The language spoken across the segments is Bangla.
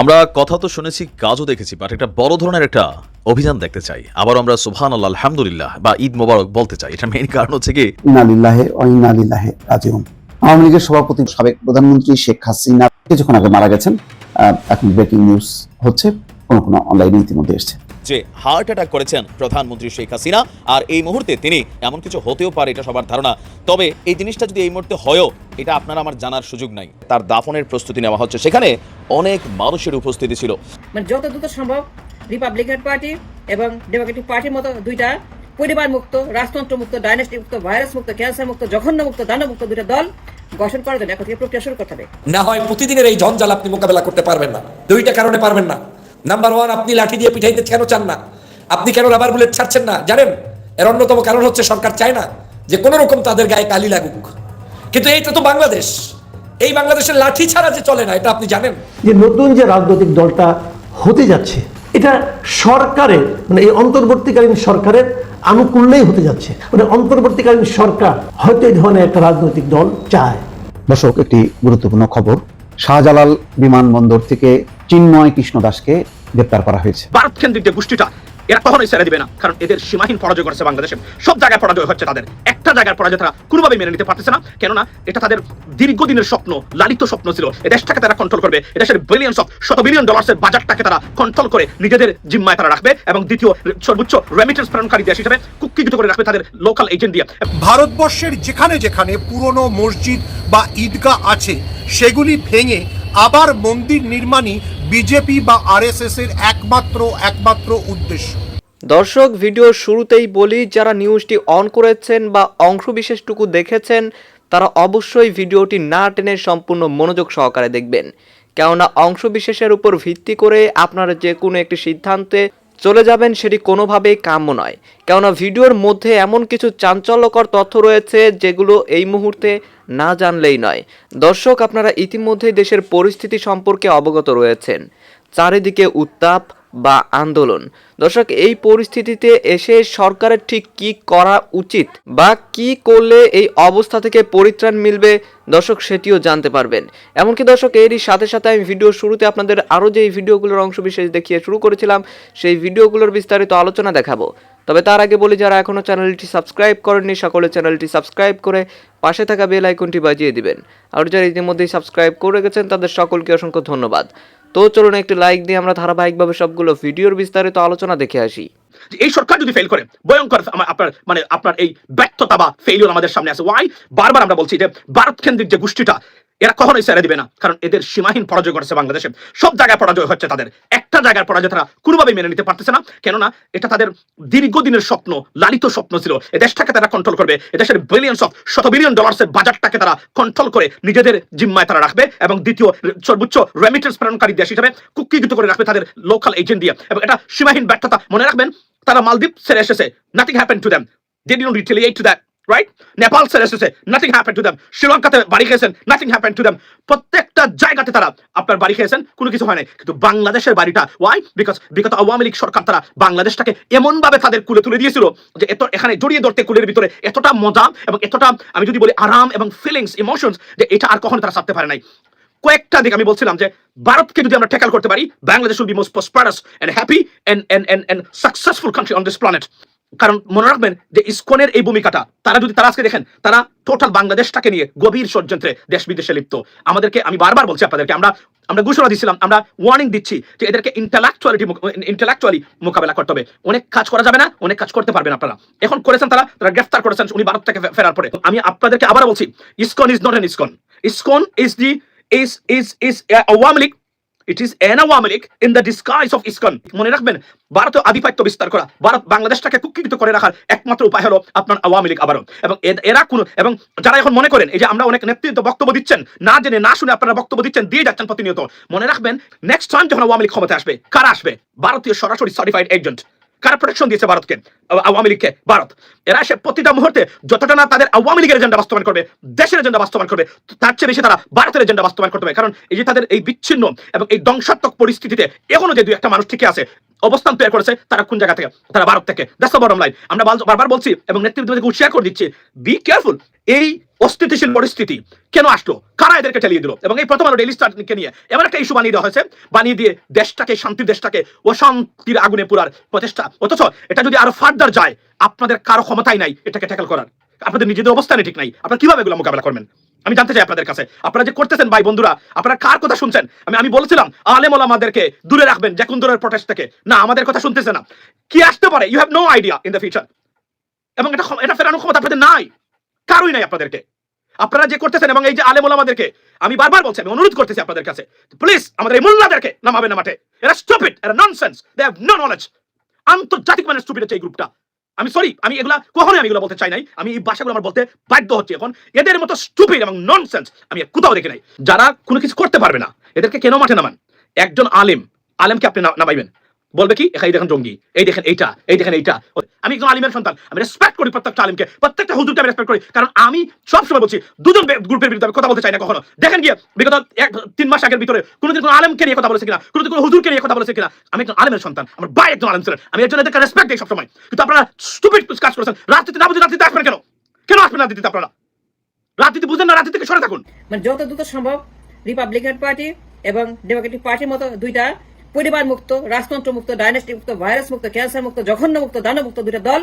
আমরা কথা তো শুনেছি, কাজও দেখেছি বাট একটা বড় ধরনের একটা অভিযান দেখতে চাই। আবার আমরা সুবহান আল্লাহ আলহামদুলিল্লাহ বা ঈদ মোবারক বলতে চাই। এটা মেইন কারণ হচ্ছে কি ইনালিল্লাহে অইনালিল্লাহে রাজিউন। আওয়ামী লীগের সভাপতি সাবেক প্রধানমন্ত্রী শেখ হাসিনা কিছুক্ষণ আগে মারা গেছেন। এখন ব্রেকিং নিউজ হচ্ছে, কোনো কোনো অনলাইনে ইতিমধ্যে এসছে। যে হার্ট অ্যাটাক করেছেন প্রধানমন্ত্রী শেখ হাসিনা আর এই মুহূর্তে তিনি এমন কিছু হতেও পারে এটা সবার ধারণা। তবে এই জিনিসটা যদি এই মুহূর্তে হয়ও এটা আপনার আমার জানার সুযোগ নাই। তার দাফনের প্রস্তুতি নেওয়া হচ্ছে। সেখানে অনেক মানুষের উপস্থিতি ছিল। মানে যত দ্রুত সম্ভব রিপাবলিকান পার্টি এবং ডেমোক্রেটিক পার্টির মতো দুইটা পরিবার মুক্ত রাজতন্ত্র মুক্ত ডাইনাস্টি মুক্ত ভাইরাস মুক্ত ক্যান্সার মুক্ত জঘন্য মুক্ত দানব মুক্ত দুইটা দল গঠন করার জন্য এখন থেকে প্রক্রিয়া শুরু করতে হবে। না হয় প্রতিদিনের এই জঞ্জাল আপনি মোকাবেলা করতে পারবেন না। দুইটা কারণে পারবেন না। নাম্বার ওয়ান আপনি লাঠি দিয়ে পিঠাইতে কেন চান না? আপনি কেন রাবার বুলেট ছাড়ছেন না? জানেন? এর অন্যতম কারণ হচ্ছে সরকার চায় না যে কোনো রকম তাদের গায়ে কালি লাগুক। কিন্তু এইটা তো বাংলাদেশ। এই বাংলাদেশের লাঠি ছাড়া যে চলে না এটা আপনি জানেন? যে নতুন যে রাজনৈতিক দলটা হতে যাচ্ছে এটা সরকারের মানে এই অন্তর্বর্তীকালীন সরকারের আনুকূল্যেই হতে যাচ্ছে। মানে অন্তর্বর্তীকালীন সরকার হয়তো এই ধরনের একটা রাজনৈতিক দল চায়। দর্শক একটি গুরুত্বপূর্ণ খবর। শাহজালাল বিমানবন্দর থেকে চিন্ময় কৃষ্ণ দাসকে গ্রেপ্তার করা হয়েছে। ভারত কেন্দ্রিক যে গোষ্ঠীটা এরা কখনোই ছেড়ে দিবে না কারণ এদের সীমাহীন পরাজয় করেছে বাংলাদেশে। সব জায়গায় পরাজয় হচ্ছে তাদের। একটা জায়গায় পরাজয় তারা কোনোভাবে মেনে নিতে পারতেছে না কেননা এটা তাদের দীর্ঘদিনের স্বপ্ন লালিত স্বপ্ন ছিল। এ দেশটাকে তারা কন্ট্রোল করবে এদেশের বিলিয়ন্স অফ শত বিলিয়ন ডলার্সের বাজারটাকে তারা কন্ট্রোল করে নিজেদের জিম্মায় তারা রাখবে এবং দ্বিতীয় সর্বোচ্চ রেমিটেন্স প্রেরণকারী দেশ হিসেবে কুক্ষিগত করে রাখবে তাদের লোকাল এজেন্ট দিয়ে। ভারতবর্ষের যেখানে যেখানে পুরনো মসজিদ বা ঈদগাহ আছে সেগুলি ভেঙে আবার মন্দির নির্মাণই বিজেপি বা আরএসএস এর একমাত্র একমাত্র উদ্দেশ্য। দর্শক ভিডিওর শুরুতেই বলি, যারা নিউজটি অন করেছেন বা অংশ অংশবিশেষটুকু দেখেছেন, তারা অবশ্যই ভিডিওটি না টেনে সম্পূর্ণ মনোযোগ সহকারে দেখবেন। কেননা অংশবিশেষের উপর ভিত্তি করে আপনারা যে কোনো একটি সিদ্ধান্তে চলে যাবেন, সেটি কোনোভাবেই কাম্য নয়। কেননা ভিডিওর মধ্যে এমন কিছু চাঞ্চল্যকর তথ্য রয়েছে, যেগুলো এই মুহূর্তে না জানলেই নয়। দর্শক, আপনারা ইতিমধ্যেই দেশের পরিস্থিতি সম্পর্কে অবগত রয়েছেন। চারিদিকে উত্তাপ বা আন্দোলন। দর্শক, এই পরিস্থিতিতে এসে সরকারের ঠিক কি করা উচিত বা কি করলে এই অবস্থা থেকে পরিত্রাণ মিলবে, দর্শক, সেটিও জানতে পারবেন। এমনকি দর্শক, এরই সাথে সাথে আমি ভিডিও শুরুতে আপনাদের আরও যে ভিডিওগুলোর অংশ বিশেষ দেখিয়ে শুরু করেছিলাম, সেই ভিডিওগুলোর বিস্তারিত আলোচনা দেখাবো। তবে তার আগে বলি, যারা এখনও চ্যানেলটি সাবস্ক্রাইব করেননি, সকলে চ্যানেলটি সাবস্ক্রাইব করে পাশে থাকা বেল আইকনটি বাজিয়ে দিবেন। আর যারা ইতিমধ্যেই সাবস্ক্রাইব করে গেছেন তাদের সকলকে অসংখ্য ধন্যবাদ। তো চলুন একটি লাইক দিয়ে আমরা ধারাবাহিকভাবে সবগুলো ভিডিওর বিস্তারিত আলোচনা দেখে আসি। এই সরকার যদি ফেল করে, ভয়ঙ্কর আপনার মানে আপনার এই ব্যর্থতা বা ফেলিওর আমাদের সামনে আছে। ওয়াই বারবার আমরা বলছি যে ভারত কেন্দ্রিক যে গোষ্ঠীটা এরা কখনোই ছেড়ে দিবে না। কারণ এদের সীমাহীন পরাজয় করেছে বাংলাদেশে। সব জায়গায় পরাজয় হচ্ছে তাদের। একটা জায়গায় পরাজয় তারা কোনোভাবে মেনে নিতে পারতেছে না। কেননা এটা তাদের দীর্ঘদিনের স্বপ্ন, লালিত স্বপ্ন ছিল। এ দেশটাকে তারা কন্ট্রোল করবে। এদেশের বিলিয়ন্স অফ শত বিলিয়ন ডলার্সের বাজারটাকে তারা কন্ট্রোল করে নিজেদের জিম্মায় তারা রাখবে এবং দ্বিতীয় সর্বোচ্চ রেমিটেন্স প্রেরণকারী দেশ হিসেবে কুক্ষিগত করে রাখবে তাদের লোকাল এজেন্ট দিয়ে। এবং এটা সীমাহীন ব্যর্থতা মনে রাখবেন, তারা মালদ্বীপ ছেড়ে এসেছে। Nothing happen to them they didn't retaliate to that right Nepal ছেড়ে এসেছে নাথিং হ্যাপেন টু দ্যাম শ্রীলঙ্কাতে বাড়ি খেয়েছেন নাথিং হ্যাপেন টু দ্যাম প্রত্যেকটা জায়গাতে তারা আপনার বাড়ি খেয়েছেন, কোনো কিছু হয় নাই। কিন্তু বাংলাদেশের বাড়িটা ওয়াই বিকজ বিগত আওয়ামী লীগ সরকার তারা বাংলাদেশটাকে এমন ভাবে তাদের কুলে তুলে দিয়েছিল যে এত, এখানে জড়িয়ে ধরতে কুলের ভিতরে এতটা মজা এবং এতটা, আমি যদি বলি, আরাম এবং ফিলিংস ইমোশনস যে এটা আর কখনো তারা ছাড়তে পারে নাই। কয়েকটা দিক আমি বলছিলাম যে, ভারতকে যদি আমরা ট্যাকল করতে পারি, Bangladesh will be most prosperous and happy and and and and successful country on this planet কারণ মনে রাখবেন যে ইসকনের এই ভূমিকাটা, তারা যদি, তারা আজকে দেখেন, তারা টোটাল বাংলাদেশটাকে নিয়ে গভীর ষড়যন্ত্রে দেশ বিদেশে লিপ্ত। আমাদেরকে, আমি বারবার বলছি আপনাদেরকে, আমরা আমরা ঘোষণা দিচ্ছিলাম আমরা ওয়ার্নিং দিচ্ছি যে এদেরকে ইন্টালেকচুয়ালিটি ইন্টালেকচুয়ালি মোকাবেলা করতে হবে। অনেক কাজ করা যাবে না, অনেক কাজ করতে পারবেন আপনারা। এখন করেছেন তারা তারা গ্রেফতার করেছেন, উনি ভারত থেকে ফেরার পরে। আমি আপনাদেরকে আবার বলছি, ISKCON is not an ISKCON. ISKCON is the is is is Awami League it is an Awami in the disguise of ISKCON মনে রাখবেন ভারত আধিপত্য বিস্তার করা, ভারত বাংলাদেশটাকে কুক্ষিগত করে রাখার একমাত্র উপায় হলো আপনার আওয়ামী লীগ আবারও। এবং এরা কোন, এবং যারা এখন মনে করেন, এই যে আমরা অনেক নেতৃত্ব বক্তব্য দিচ্ছেন, না জেনে, না শুনে আপনারা বক্তব্য দিচ্ছেন, দিয়ে যাচ্ছেন প্রতিনিয়ত। মনে রাখবেন নেক্সট টাইম যখন আওয়ামী লীগ ক্ষমতা আসবে, কারা আসবে? ভারতীয় সরাসরি সার্টিফাইড এজেন্ট কারা প্রোটেকশন দিয়েছে ভারতকে? আওয়ামী লীগকে? ভারত। এরা এসে প্রতিটা মুহূর্তে যতটা না তাদের আওয়ামী লীগের এজেন্ডা বাস্তবায়ন করবে, দেশের এজেন্ডা বাস্তবায়ন করবে, তার চেয়ে বেশি তারা ভারতের এজেন্ডা বাস্তবায়ন করতে হবে কারণ এই যে তাদের এই বিচ্ছিন্ন এবং এই ধ্বংসাত্মক পরিস্থিতিতে এখনও যে দুই একটা মানুষ ঠিক আছে অবস্থান তৈরি করেছে তারা কোন জায়গা থেকে? তারা ভারত থেকে। দ্যাটস দ্য বটম লাইন আমরা বারবার বলছি এবং নেতৃত্বকে উৎসাহ করে দিচ্ছি বি কেয়ারফুল এই অস্থিতিশীল পরিস্থিতি কেন আসলো? কারা এদেরকে ঠেলিয়ে দিল? এবং এই প্রথম আলো ডেইলি স্টারকে নিয়ে এমন একটা ইস্যু বানিয়ে দেওয়া হয়েছে। বানিয়ে দিয়ে দেশটাকে, শান্তির দেশটাকে, অশান্তির আগুনে পুরার প্রচেষ্টা। অথচ এটা যদি আরও ফার্দার যায়, আপনাদের কারও ক্ষমতাই নাই এটাকে ট্যাকল করার। আপনাদের নিজেদের অবস্থানে ঠিক নাই। আপনারা কীভাবে এগুলো মোকাবেলা করবেন? আমি জানতে চাই আপনাদের কাছে। আপনারা যে করতেছেন ভাই বন্ধুরা, আপনারা কার কথা শুনছেন? আমি আমি বলেছিলাম, আলেম ওলামাদেরকে দূরে রাখবেন যে কোন দূরের প্রটেস্ট থেকে। না, আমাদের কথা শুনতেছে না। কি আসতে পারে? You have no idea in the future এবং এটা এটা ফেরানোর ক্ষমতা আপনাদের নাই। কারোই নাই আপনাদেরকে। আপনারা যে করতেছেন এবং এই যে আলেম ওলামাদেরকে, আমি বারবার বলছি, আমি অনুরোধ করতেছি আপনাদের কাছে। প্লিজ আমাদের এই মোল্লাদেরকে নামাবেন না মাঠে। এরা স্টুপিড এরা nonsense they have no knowledge আন্তর্জাতিক মানে স্টুপিড হচ্ছে এই গ্রুপটা আমি সরি আমি এগুলা কখনোই আমি এগুলো বলতে চাই নাই। আমি এই ভাষাগুলো আমার বলতে বাধ্য হচ্ছে এখন। এদের মতো স্টুপিড এবং ননসেন্স আমি কোথাও দেখি নাই। যারা কোনো কিছু করতে পারবে না, এদেরকে কেন মাঠে নামান? একজন আলেম, আলেমকে আপনি নামাইবেন। বলবে কি, এই দেখেন জঙ্গি, এই দেখেন এইটা, এই দেখেন এইটা। আমি একজন আলিমের সন্তান। আমি রেসপেক্ট করি প্রত্যেকটা আলিমকে, প্রত্যেকটা হুজুরকে আমি রেসপেক্ট করি। কারণ আমি সবসময় বলছি, দুজন গ্রুপের বিরুদ্ধে আমি কথা বলতে চাই না কখনো। দেখেন গিয়ে, বিগত এক, তিন মাস আগের ভিতরে কোনোদিন কোনো আলেমকে নিয়ে কথা বলেছে কিনা, কোনোদিন কোনো হুজুরকে নিয়ে কথা বলেছে কিনা, আমি একজন আলেমের সন্তান, আমার ভাই একজন আলেম ছিলেন। আমি একজন এদেরকে রেসপেক্ট দিই সবসময়। কিন্তু আপনারা স্টুপিড কাজ করেছেন। রাজনীতি না বুঝে রাজনীতি আসবেন কেন? কেন আসবেন রাজনীতিতে আপনারা? রাজনীতি বুঝেন না রাজনীতি থেকে সরে থাকুন। মানে যত দ্রুত সম্ভব রিপাবলিকান পার্টি এবং ডেমোক্রেটিক পার্টির মতো দুইটা পরিবার মুক্ত রাজতন্ত্র মুক্ত ডাইনেস্টি মুক্ত ভাইরাস মুক্ত ক্যান্সার মুক্ত জঘন্য মুক্ত দানব মুক্ত দুইটা দল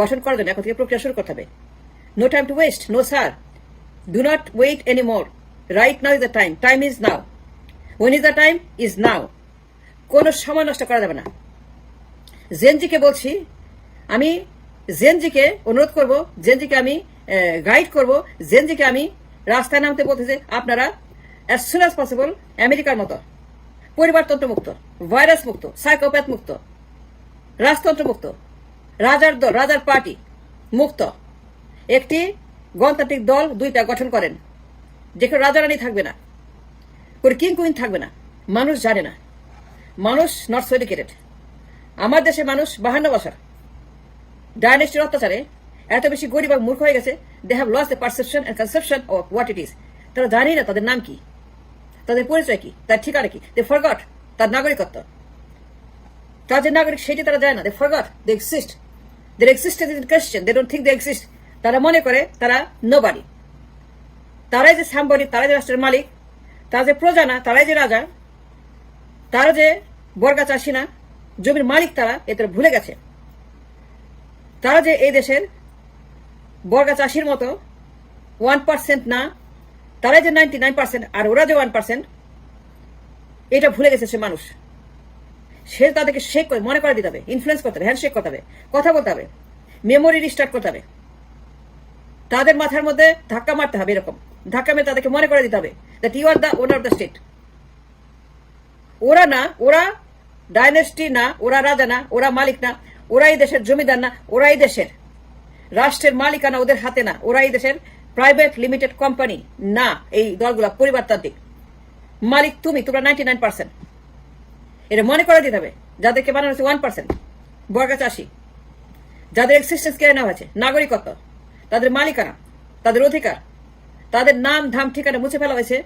গঠন করার জন্য এখন থেকে প্রক্রিয়া শুরু করতে হবে। No time to waste no sir do not wait any more right now is the time time is now when is the time is now কোনো সময় নষ্ট করা যাবে না। জেনজিকে বলছি, আমি জেনজিকে অনুরোধ করব, জেনজিকে আমি গাইড করব, জেনজিকে আমি রাস্তায় নামতে বলতে যে আপনারা অ্যাজ সুন অ্যাজ পসিবল আমেরিকার মতো পরিবারতন্ত্র মুক্ত ভাইরাস মুক্ত সাইকোপ্যাথ মুক্ত রাজতন্ত্র মুক্ত রাজার দল, রাজার পার্টি মুক্ত। একটি গণতান্ত্রিক দল দুইটা গঠন করেন। যেখানে রাজা রানী থাকবে না, কোনো কিং কুইন থাকবে না, মানুষ জানে না। মানুষ নট এডুকেটেড আমার দেশের মানুষ বাহান্ন বছর। ডাইনেস্টির অত্যাচারে এত বেশি গরিব এবং মূর্খ হয়ে গেছে they have loss the perception and conception of what it is তারা জানেই না তাদের নাম কি। তাদের পরিচয় কি? তার ঠিকানা কি? দে ফরগট তার নাগরিকত্ব। তার যে নাগরিক সেটি তারা যায় না। They forgot they exist their existence in question they don't think they exist তারা মনে করে তারা নো বাড়ি তারাই যে সাম্বরি তারাই যে রাষ্ট্রের মালিক, তারা যে প্রজা না, তারাই যে রাজা, তারা যে বর্গা চাষি না, জমির মালিক তারা, এ তারা ভুলে গেছে। তারা যে এই দেশের বর্গা চাষির মতো ওয়ান পার্সেন্ট না তারাই যে নাইনটি নাইন পার্সেন্ট আর ওরা যে ওয়ান পার্সেন্ট এটা ভুলে গেছে সে মানুষ। সে তাদেরকে শেক করে, মনে করে দিতে হবে ইনফ্লুয়েন্স করতে হবে হ্যান্ডশেক করতে হবে, কথা বলতে হবে মেমোরি রিস্টার্ট করতে হবে। তাদের মাথার মধ্যে ধাক্কা মারতে হবে এরকম। ধাক্কা মেরে তাদেরকে মনে করে দিতে হবে that you are the owner of the state ওরা না, ওরা ডাইনেস্টি না, ওরা রাজা না, ওরা মালিক না ওরা এই দেশের জমিদার না ওরা এই দেশের। রাষ্ট্রের মালিকানা ওদের হাতে না ওরা এই দেশের প্রাইভেট লিমিটেড কোম্পানি, না, এই দলগুলা, পরিবারতান্ত্রিক। মালিক তুমি, তোমরা নাইনটি নাইন পার্সেন্ট। এটা মনে করে দিতে হবে, যাদেরকে বানানো হচ্ছে ওয়ান পার্সেন্ট, বর্গা চাষি। যাদের এক্সিস্টেন্স কেড়ে নেওয়া হয়েছে, নাগরিকত্ব, তাদের মালিকানা, তাদের অধিকার, তাদের নাম, ধাম, ঠিকানা মুছে ফেলা হয়েছে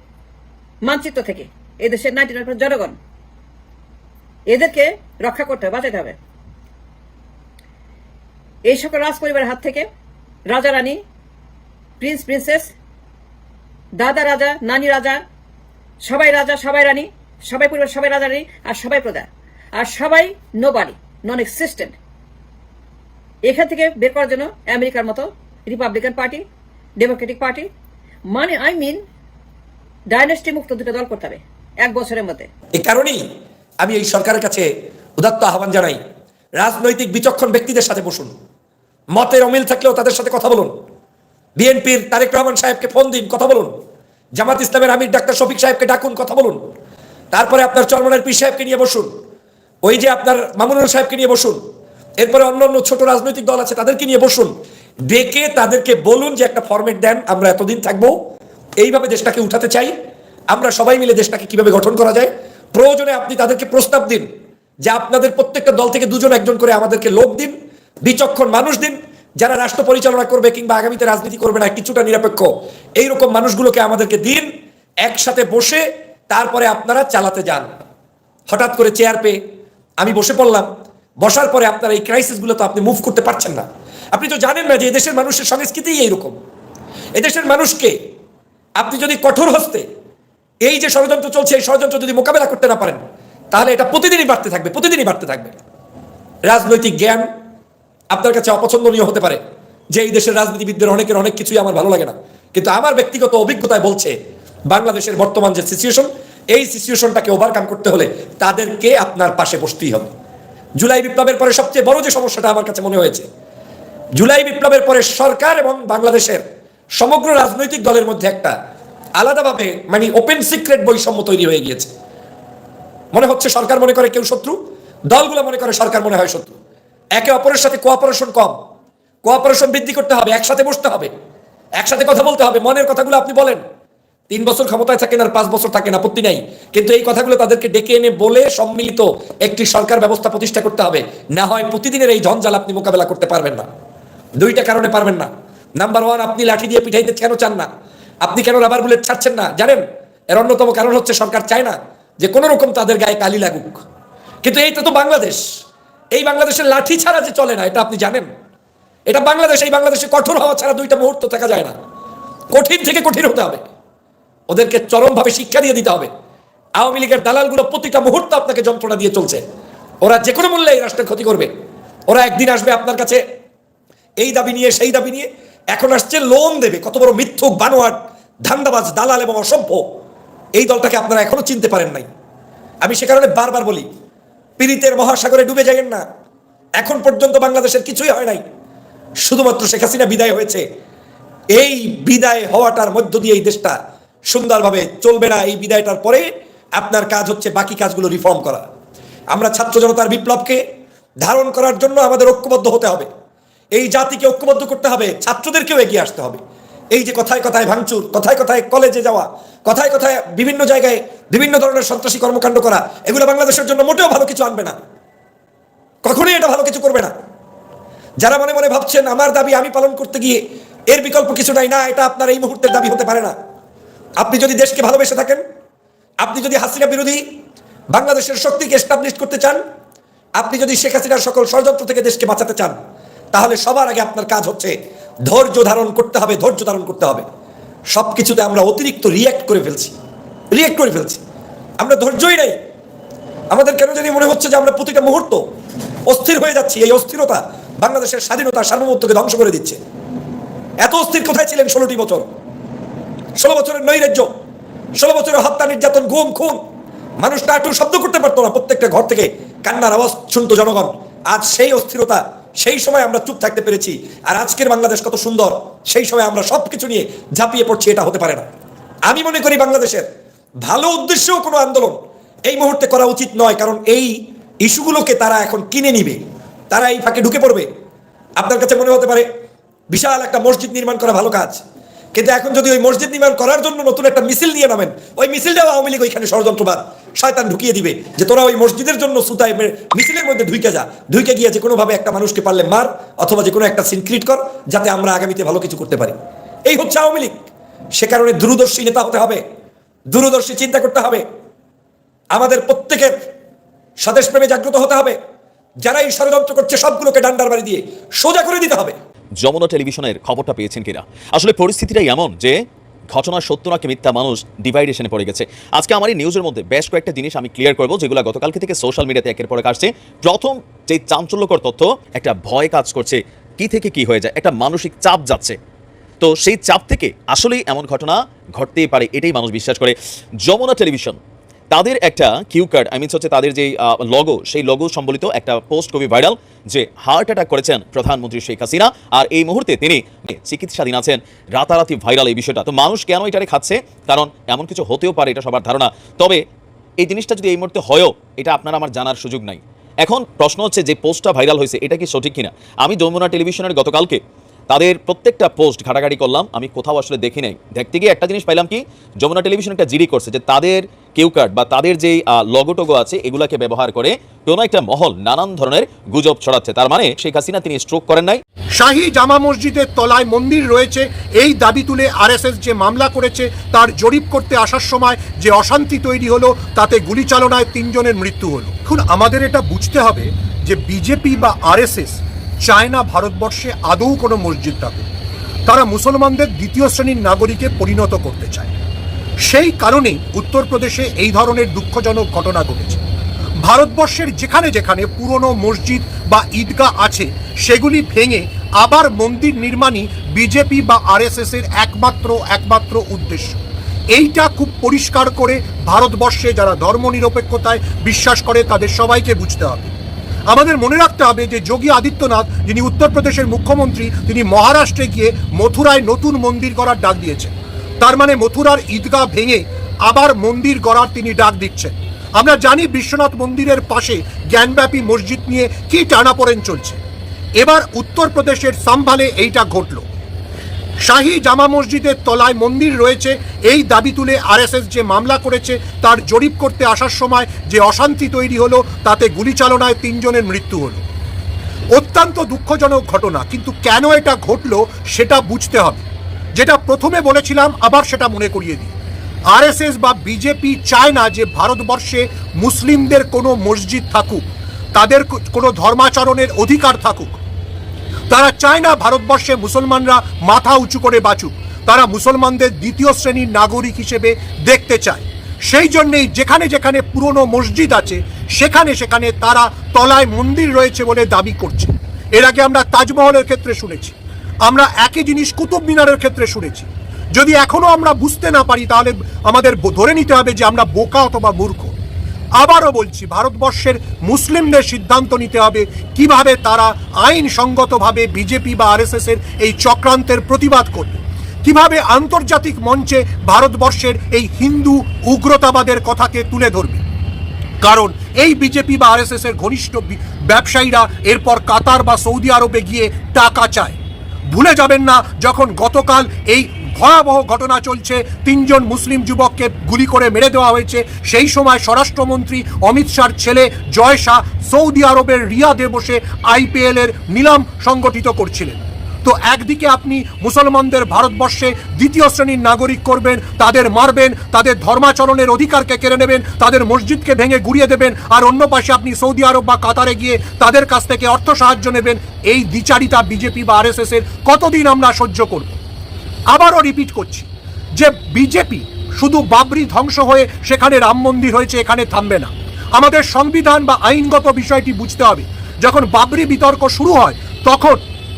মানচিত্র থেকে এই দেশের নাইনটি নাইন পার্সেন্ট জনগণ। এদেরকে রক্ষা করতে হবে বাঁচাতে হবে। এই সকল রাজ পরিবারের হাত থেকে, রাজা, রানী প্রিন্স, প্রিন্সেস, দাদা রাজা, নানি রাজা, সবাই রাজা, সবাই রানী, সবাই পরিবার, সবাই রাজা, রানী, আর সবাই প্রজা, আর সবাই নো বাড়ি নন এক্সিস্টেন্ট এখান থেকে বের করার জন্য আমেরিকার মতো রিপাবলিকান পার্টি ডেমোক্রেটিক পার্টি মানে আই মিন ডাইনেস্টি মুক্ত দুটো দল করতে হবে, এক বছরের মধ্যে। এই কারণেই আমি এই সরকারের কাছে উদাত্ত আহ্বান জানাই, রাজনৈতিক বিচক্ষণ ব্যক্তিদের সাথে বসুন, মতের অমিল থাকলেও তাদের সাথে কথা বলুন। বিএনপির তারেক রহমান সাহেবকে ফোন দিন, কথা বলুন। জামাত ইসলামের আমির ডাক্তার শফিক সাহেবকে ডাকুন, কথা বলুন। তারপরে আপনার চরমনের পীর সাহেবকে নিয়ে বসুন। ওই যে আপনার মামুনুল সাহেবকে নিয়ে বসুন। এরপরে অন্য অন্য ছোট রাজনৈতিক দল আছে, তাদেরকে নিয়ে বসুন। ডেকে তাদেরকে বলুন যে একটা ফরম্যাট দেন, আমরা এতদিন থাকব। এইভাবে দেশটাকে উঠাতে চাই। আমরা সবাই মিলে দেশটাকে কীভাবে গঠন করা যায়? প্রয়োজনে আপনি তাদেরকে প্রস্তাব দিন যে আপনাদের প্রত্যেকটা দল থেকে দুজন একজন করে আমাদেরকে লোক দিন, বিচক্ষণ মানুষ দিন যারা রাষ্ট্র পরিচালনা করবে কিংবা আগামীতে রাজনীতি করবে না, কিছুটা নিরপেক্ষ। এইরকম মানুষগুলোকে আমাদেরকে দিন, একসাথে বসে তারপরে আপনারা চালাতে যান। হঠাৎ করে চেয়ার পেয়ে আমি বসে পড়লাম। বসার পরে আপনার এই ক্রাইসিসগুলো তো আপনি মুভ করতে পারছেন না। আপনি তো জানেন না যে এদেশের মানুষের সংস্কৃতিই এইরকম। এদেশের মানুষকে আপনি যদি কঠোর হস্তে এই যে ষড়যন্ত্র চলছে, এই ষড়যন্ত্র যদি মোকাবেলা করতে না পারেন, তাহলে এটা প্রতিদিনই বাড়তে থাকবে, প্রতিদিনই বাড়তে থাকবে। রাজনৈতিক জ্ঞান আপনার কাছে অপছন্দনীয় হতে পারে যে এই দেশের রাজনীতিবিদদের অনেকের অনেক কিছুই আমার ভালো লাগে না। কিন্তু আমার ব্যক্তিগত অভিজ্ঞতায় বলছে, বাংলাদেশের বর্তমান যে সিচুয়েশন এই সিচুয়েশনটাকে ওভারকাম করতে হলে তাদেরকে আপনার পাশে বসতেই হবে। জুলাই বিপ্লবের পরে সবচেয়ে বড় যে সমস্যাটা আমার কাছে মনে হয়েছে, জুলাই বিপ্লবের পরে সরকার এবং বাংলাদেশের সমগ্র রাজনৈতিক দলের মধ্যে একটা আলাদাভাবে মানে ওপেন সিক্রেট বৈষম্য তৈরি হয়ে গিয়েছে। মনে হচ্ছে সরকার মনে করে কেউ শত্রু, দলগুলো মনে করে সরকার মনে হয় শত্রু। একে অপরের সাথে কোঅপারেশন কম। কোঅপারেশন বৃদ্ধি করতে হবে, একসাথে বসতে হবে। একসাথে কথা বলতে হবে, মনের কথাগুলো আপনি বলেন। তিন বছর ক্ষমতায় থাকেন আর পাঁচ বছর থাকেন আপত্তি নাই। কিন্তু এই কথাগুলো তাদেরকে ডেকে এনে বলে সম্মিলিত একটি সরকার ব্যবস্থা প্রতিষ্ঠা করতে হবে। না হয় প্রতিদিনের এই ঝঞ্ঝাল আপনি মোকাবেলা করতে পারবেন না। দুইটা কারণে পারবেন না। নাম্বার ওয়ান আপনি লাঠি দিয়ে পিঠাইতে কেন চান না? আপনি কেন রাবার বুলেট ছাড়ছেন না? জানেন, এর অন্যতম কারণ হচ্ছে সরকার চায় না যে কোনো রকম তাদের গায়ে কালি লাগুক। কিন্তু এইটা তো বাংলাদেশ। এই বাংলাদেশের লাঠি ছাড়া যে চলে না, এটা আপনি জানেন? এটা বাংলাদেশ, এই বাংলাদেশে কঠোর হওয়া ছাড়া দুইটা মুহূর্ত থাকা যায় না। কঠিন থেকে কঠিন হতে হবে। ওদেরকে চরমভাবে শিক্ষা দিয়ে দিতে হবে। আওয়ামী লীগের দালালগুলো প্রতিটা মুহূর্ত আপনাকে যন্ত্রণা দিয়ে চলছে। ওরা যে কোনো মূল্যে এই রাষ্ট্রের ক্ষতি করবে। ওরা একদিন আসবে আপনার কাছে, এই দাবি নিয়ে, সেই দাবি নিয়ে। এখন আসছে লোন দেবে, কত বড় মিথ্যুক, বানোয়াট, ধান্দাবাজ, দালাল এবং অসভ্য। এই দলটাকে আপনারা এখনও চিনতে পারেন নাই। আমি সে কারণে বারবার বলি পীড়িতের মহাসাগরে ডুবে যাইয়েন না। এখন পর্যন্ত বাংলাদেশের কিছুই হয় নাই। শুধুমাত্র শেখ হাসিনা বিদায় হয়েছে। এই বিদায় হওয়াটার মধ্য দিয়ে এই দেশটা সুন্দরভাবে চলবে না। এই বিদায়টার পরে আপনার কাজ হচ্ছে বাকি কাজগুলো রিফর্ম করা। আমরা ছাত্র জনতার বিপ্লবকে ধারণ করার জন্য আমাদের ঐক্যবদ্ধ হতে হবে। এই জাতিকে ঐক্যবদ্ধ করতে হবে। ছাত্রদেরকেও এগিয়ে আসতে হবে। এই যে কথায় কথায় ভাঙচুর, কথায় কথায় কলেজে যাওয়া, কথায় কথায় বিভিন্ন জায়গায় বিভিন্ন ধরনের সন্ত্রাসী কর্মকাণ্ড করা, এগুলো বাংলাদেশের জন্য মোটেও ভালো কিছু আনবে না। কখনোই এটা ভালো কিছু করবে না। যারা মনে মনে ভাবছেন, আমার দাবি আমি পালন করতে গিয়ে এর বিকল্প কিছু নাই, না, এটা আপনার এই মুহূর্তের দাবি হতে পারে না। আপনি যদি দেশকে ভালোবেসে থাকেন, আপনি যদি হাসিনা বিরোধী বাংলাদেশের শক্তিকে এস্টাবলিশ করতে চান, আপনি যদি শেখ হাসিনার সকল ষড়যন্ত্র থেকে দেশকে বাঁচাতে চান, তাহলে সবার আগে আপনার কাজ হচ্ছে ধৈর্য ধারণ করতে হবে, ধৈর্য ধারণ করতে হবে। সব কিছুতে আমরা অতিরিক্ত রিয়্যাক্ট করে ফেলছি। রিয়্যাক্ট করে ফেলছি। আমরা ধৈর্যই নেই। আমাদের কেন জানি মনে হচ্ছে যে আমরা প্রতিটা মুহূর্ত অস্থির হয়ে যাচ্ছি। এই অস্থিরতা বাংলাদেশের স্বাধীনতা সার্বভৌমত্বকে ধ্বংস করে দিচ্ছে। এত অস্থির কোথায় ছিলেন ষোলোটি বছর? ষোলো বছরের নৈরাজ্য, ষোলো বছরের হত্যা, নির্যাতন ঘুম খুন। মানুষ একটু শব্দ করতে পারতো না প্রত্যেকটা ঘর থেকে। কান্নার আওয়াজ শুনতো জনগণ। আজ সেই অস্থিরতা সেই সময় আমরা চুপ থাকতে পেরেছি। আর আজকের বাংলাদেশ কত সুন্দর, সেই সময় আমরা সব কিছু নিয়ে ঝাঁপিয়ে পড়ছি, এটা হতে পারে না। আমি মনে করি বাংলাদেশের ভালো উদ্দেশ্যেও কোনো আন্দোলন এই মুহূর্তে করা উচিত নয়, কারণ এই ইস্যুগুলোকে তারা এখন কিনে নিবে। তারা এই ফাঁকে ঢুকে পড়বে। আপনার কাছে মনে হতে পারে, বিশাল একটা মসজিদ নির্মাণ করা ভালো কাজ। কিন্তু এখন যদি ওই মসজিদ নির্মাণ করার জন্য নতুন একটা মিছিল নিয়ে নামেন, ওই মিছিলটাও আওয়ামী লীগ ওইখানে ষড়যন্ত্রবাদ, শয়তান ঢুকিয়ে দিবে যে তোরা ওই মসজিদের জন্য সুতায় মিছিলের মধ্যে ঢুকে যা। ঢুকে গিয়ে যে কোনোভাবে একটা মানুষকে পারলে মার অথবা যে কোনো একটা সিন ক্রিয়েট কর যাতে আমরা আগামীতে ভালো কিছু করতে পারি। এই হচ্ছে আওয়ামী লীগ। সে কারণে দূরদর্শী নেতা হতে হবে, দূরদর্শী চিন্তা করতে হবে। আমাদের প্রত্যেকের স্বদেশ প্রেমে জাগ্রত হতে হবে। যারা এই ষড়যন্ত্র করছে সবগুলোকে ডান্ডার বাড়ি দিয়ে সোজা করে দিতে হবে। যমুনা টেলিভিশনের খবরটা পেয়েছেন কিনা? আসলে পরিস্থিতিটাই এমন যে ঘটনা সত্য নাকি মিথ্যা মানুষ ডিভাইডেশনে পড়ে গেছে। আজকে আমার এই নিউজের মধ্যে বেশ কয়েকটা জিনিস আমি ক্লিয়ার করব যেগুলো গতকালকে থেকে সোশ্যাল মিডিয়াতে একের পর আসছে। প্রথম, যে চাঞ্চল্যকর তথ্য, একটা ভয় কাজ করছে, কি থেকে কি হয়ে যায়, একটা মানসিক চাপ যাচ্ছে। তো সেই চাপ থেকে আসলেই এমন ঘটনা ঘটতেই পারে, এটাই মানুষ বিশ্বাস করে। যমুনা টেলিভিশন তাদের একটা কিউ কার্ড আই মিনস হচ্ছে তাদের যে লগো সেই লগো সম্বলিত একটা পোস্ট কবি ভাইরাল যে হার্ট অ্যাটাক করেছেন প্রধানমন্ত্রী শেখ হাসিনা। আর এই মুহূর্তে তিনি চিকিৎসাধীন আছেন। রাতারাতি ভাইরাল এই বিষয়টা। তো মানুষ কেন এটারে খাচ্ছে? কারণ এমন কিছু হতেও পারে, এটা সবার ধারণা। তবে এই জিনিসটা যদি এই মুহূর্তে হয়ও, এটা আপনার আমার জানার সুযোগ নাই। এখন প্রশ্ন হচ্ছে যে পোস্টটা ভাইরাল হয়েছে, এটা কি সঠিক কিনা? আমি যমুনা টেলিভিশনের গতকালকে তাদের প্রত্যেকটা পোস্ট ঘাটাঘাটি করলাম। আমি কোথাও আসলে দেখি নাই। দেখতে গিয়ে একটা জিনিস পাইলাম কি? যমুনা টেলিভিশন একটা জিডি করছে যে তাদের কিউ কার্ড বা তাদের যেই লগোটোগো আছে, এগুলাকে ব্যবহার করে কোনো একটা মহল নানান ধরনের গুজব ছড়াচ্ছে। তার মানে শেখ হাসিনা তিনি স্ট্রোক করেন নাই। শাহী জামা মসজিদের তলায় মন্দির রয়েছে। এই দাবি তুলে আরএসএস যে মামলা করেছে, তার জরিপ করতে আসার সময় যে অশান্তি তৈরি হলো, তাতে গুলি চালনায় তিনজনের মৃত্যু হলো। এখন আমাদের এটা বুঝতে হবে যে বিজেপি বা আরএসএস চায় না ভারতবর্ষে আদৌ কোনো মসজিদ থাকুক। তারা মুসলমানদের দ্বিতীয় শ্রেণির নাগরিকে পরিণত করতে চায়। সেই কারণেই উত্তরপ্রদেশে এই ধরনের দুঃখজনক ঘটনা ঘটেছে। ভারতবর্ষের যেখানে যেখানে পুরনো মসজিদ বা ঈদগাহ আছে, সেগুলি ভেঙে আবার মন্দির নির্মাণই বিজেপি বা আরএসএস এর একমাত্র একমাত্র উদ্দেশ্য। এইটা খুব পরিষ্কার করে ভারতবর্ষে যারা ধর্মনিরপেক্ষতায় বিশ্বাস করে, তাদের সবাইকে বুঝতে হবে। আমাদের মনে রাখতে হবে যে যোগী আদিত্যনাথ, যিনি উত্তরপ্রদেশের মুখ্যমন্ত্রী, তিনি মহারাষ্ট্রে গিয়ে মথুরায় নতুন মন্দির করার ডাক দিয়েছেন। তার মানে মথুরার ঈদগাহ ভেঙে আবার মন্দির গড়ার তিনি ডাক দিচ্ছেন। আমরা জানি বিশ্বনাথ মন্দিরের পাশে জ্ঞানব্যাপী মসজিদ নিয়ে কি টানাপোড়েন চলছে। এবার উত্তরপ্রদেশের সাম্ভালে এইটা ঘটল। শাহী জামা মসজিদের তলায় মন্দির রয়েছে, এই দাবি তুলে আরএসএস যে মামলা করেছে তার জরিপ করতে আসার সময় যে অশান্তি তৈরি হলো, তাতে গুলিচালনায় তিনজনের মৃত্যু হলো। অত্যন্ত দুঃখজনক ঘটনা, কিন্তু কেন এটা ঘটলো সেটা বুঝতে হবে। যেটা প্রথমে বলেছিলাম, আবার সেটা মনে করিয়ে দিই। আরএসএস বা বিজেপি চায় না যে ভারতবর্ষে মুসলিমদের কোনো মসজিদ থাকুক, তাদের কোনো ধর্মাচরণের অধিকার থাকুক। তারা চায় না ভারতবর্ষে মুসলমানরা মাথা উঁচু করে বাঁচুক, তারা মুসলমানদের দ্বিতীয় শ্রেণির নাগরিক হিসেবে দেখতে চায়। সেই জন্যেই যেখানে যেখানে পুরনো মসজিদ আছে, সেখানে সেখানে তারা তলায় মন্দির রয়েছে বলে দাবি করছে। এর আগে আমরা তাজমহলের ক্ষেত্রে শুনেছি। আমরা একই জিনিস কুতুব মিনারের ক্ষেত্রে শুনেছি। যদি এখনও আমরা বুঝতে না পারি, তাহলে আমাদের ধরে নিতে হবে যে আমরা বোকা অথবা মূর্খ। আবারও বলছি, ভারতবর্ষের মুসলিমদের সিদ্ধান্ত নিতে হবে কীভাবে তারা আইনসঙ্গতভাবে বিজেপি বা আরএসএস এর এই চক্রান্তের প্রতিবাদ করবে। কীভাবে আন্তর্জাতিক মঞ্চে ভারতবর্ষের এই হিন্দু উগ্রতাবাদের কথাকে তুলে ধরবে। কারণ এই বিজেপি বা আরএসএস এর ঘনিষ্ঠ ব্যবসায়ীরা এরপর কাতার বা সৌদি আরবে গিয়ে টাকা চায়। ভুলে যাবেন না যখন গতকাল এই ভয়াবহ ঘটনা চলছে, তিনজন মুসলিম যুবককে গুলি করে মেরে দেওয়া হয়েছে। সেই সময় স্বরাষ্ট্রমন্ত্রী অমিত শাহর ছেলে জয় শাহ সৌদি আরবের রিয়াদে বসে আইপিএলের নিলাম সংগঠিত করছিলেন। তো একদিকে আপনি মুসলমানদের ভারতবর্ষে দ্বিতীয় শ্রেণির নাগরিক করবেন, তাদের মারবেন, তাদের ধর্মাচরণের অধিকারকে কেড়ে নেবেন, তাদের মসজিদকে ভেঙে গুড়িয়ে দেবেন, আর অন্য পাশে আপনি সৌদি আরব বা কাতারে গিয়ে তাদের কাছ থেকে অর্থ সাহায্য নেবেন, এই দ্বিচারিতা বিজেপি বা আরএসএস এর কতদিন আমরা সহ্য করব? আবারও রিপিট করছি, যে বিজেপি শুধু বাবরি ধ্বংস হয়ে সেখানে রাম মন্দির হয়েছে, এখানে থামবে না। আমাদের সংবিধান বা আইনগত বিষয়টি বুঝতে হবে, যখন বাবরি বিতর্ক শুরু হয়, তখন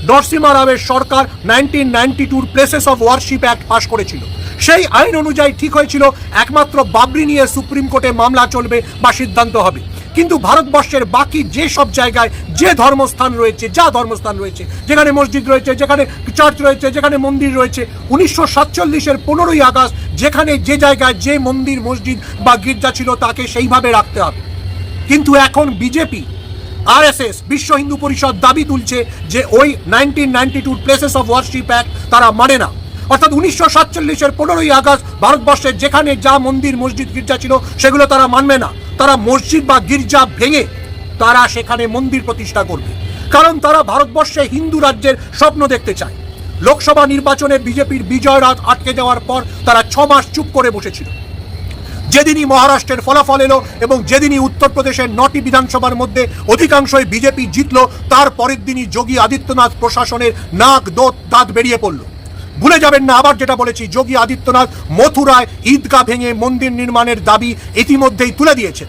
নরসিমা রাওয়ের সরকার নাইনটিন নাইনটি টুর প্লেসেস অফ ওয়ারশিপ অ্যাক্ট পাশ করেছিল। সেই আইন অনুযায়ী ঠিক হয়েছিল, একমাত্র বাবরি নিয়ে সুপ্রিম কোর্টে মামলা চলবে বা সিদ্ধান্ত হবে। কিন্তু ভারতবর্ষের বাকি যে সব জায়গায় যে ধর্মস্থান রয়েছে, যা ধর্মস্থান রয়েছে, যেখানে মসজিদ রয়েছে, যেখানে চার্চ রয়েছে, যেখানে মন্দির রয়েছে, উনিশশো সাতচল্লিশের পনেরোই আগস্ট যেখানে যে জায়গায় যে মন্দির, মসজিদ বা গির্জা ছিল তাকে সেইভাবে রাখতে হবে। কিন্তু এখন বিজেপি আরএসএস, বিশ্ব হিন্দু পরিষদ দাবি তুলছে যে ওই নাইনটিন নাইনটি টুর প্লেসেস অফ ওয়ার্শিপ অ্যাক্ট তারা মানে না। অর্থাৎ উনিশশো সাতচল্লিশের পনেরোই আগস্ট ভারতবর্ষের যেখানে যা মন্দির, মসজিদ, গির্জা ছিল সেগুলো তারা মানবে না। তারা মসজিদ বা গির্জা ভেঙে তারা সেখানে মন্দির প্রতিষ্ঠা করবে। কারণ তারা ভারতবর্ষে হিন্দু রাজ্যের স্বপ্ন দেখতে চায়। লোকসভা নির্বাচনে বিজেপির বিজয় রাত আটকে যাওয়ার পর তারা ছ মাস চুপ করে বসেছিল। যেদিনই মহারাষ্ট্রের ফলাফল এলো এবং যেদিনই উত্তরপ্রদেশের নটি বিধানসভার মধ্যে অধিকাংশই বিজেপি জিতলো, তার পরের দিনই যোগী আদিত্যনাথ প্রশাসনের নাক, দোত, দাঁত বেরিয়ে পড়ল। ভুলে যাবেন না আবার যেটা বলেছি, যোগী আদিত্যনাথ মথুরায় ঈদগাহ ভেঙে মন্দির নির্মাণের দাবি ইতিমধ্যেই তুলে দিয়েছেন।